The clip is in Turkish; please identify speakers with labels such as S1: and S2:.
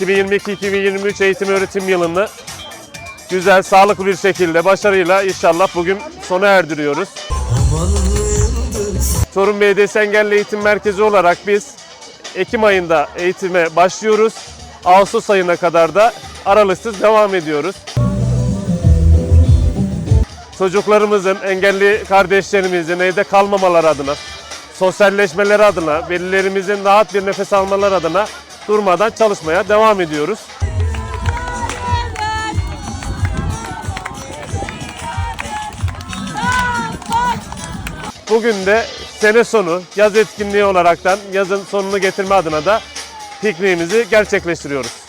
S1: 2022-2023 eğitim öğretim yılını güzel, sağlıklı bir şekilde başarıyla inşallah bugün sona erdiriyoruz. Sorun Belediyesi Engelli Eğitim Merkezi olarak biz Ekim ayında eğitime başlıyoruz. Ağustos ayına kadar da aralıksız devam ediyoruz. Çocuklarımızın, engelli kardeşlerimizin evde kalmamaları adına, sosyalleşmeleri adına, velilerimizin rahat bir nefes almaları adına durmadan çalışmaya devam ediyoruz. Bugün de sene sonu yaz etkinliği olaraktan yazın sonunu getirme adına da pikniğimizi gerçekleştiriyoruz.